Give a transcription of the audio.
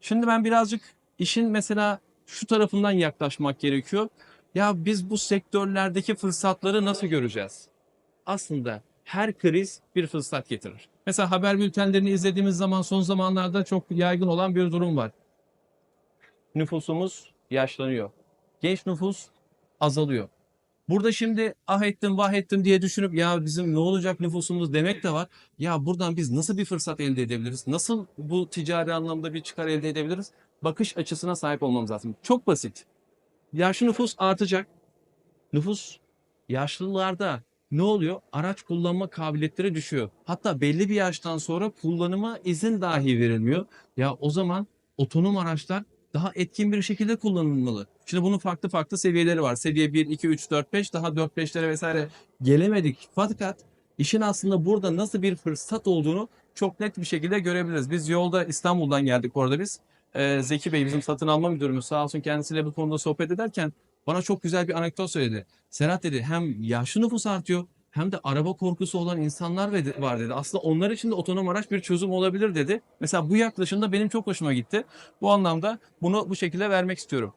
Şimdi ben birazcık işin mesela şu tarafından yaklaşmak gerekiyor. Ya biz bu sektörlerdeki fırsatları nasıl göreceğiz? Aslında her kriz bir fırsat getirir. Mesela haber bültenlerini izlediğimiz zaman son zamanlarda çok yaygın olan bir durum var. Nüfusumuz yaşlanıyor. Genç nüfus azalıyor. Burada şimdi ah ettim vah ettim diye düşünüp ya bizim ne olacak nüfusumuz demek de var. Ya buradan biz nasıl bir fırsat elde edebiliriz? Nasıl bu ticari anlamda bir çıkar elde edebiliriz? Bakış açısına sahip olmamız lazım. Çok basit. Yaşlı nüfus artacak. Nüfus yaşlılarda ne oluyor? Araç kullanma kabiliyetleri düşüyor. Hatta belli bir yaştan sonra kullanıma izin dahi verilmiyor. Ya o zaman otonom araçlar daha etkin bir şekilde kullanılmalı. Şimdi bunun farklı farklı seviyeleri var. Seviye 1, 2, 3, 4, 5 daha 4, 5'lere vesaire gelemedik. Fakat işin aslında burada nasıl bir fırsat olduğunu çok net bir şekilde görebiliriz. Biz yolda İstanbul'dan geldik orada biz. Ee, Zeki Bey bizim satın alma müdürümüz sağ olsun kendisiyle bu konuda sohbet ederken bana çok güzel bir anekdot söyledi. Serhat dedi hem yaşlı nüfus artıyor hem de araba korkusu olan insanlar var dedi. Aslında onlar için de otonom araç bir çözüm olabilir dedi. Mesela bu yaklaşım da benim çok hoşuma gitti. Bu anlamda bunu bu şekilde vermek istiyorum.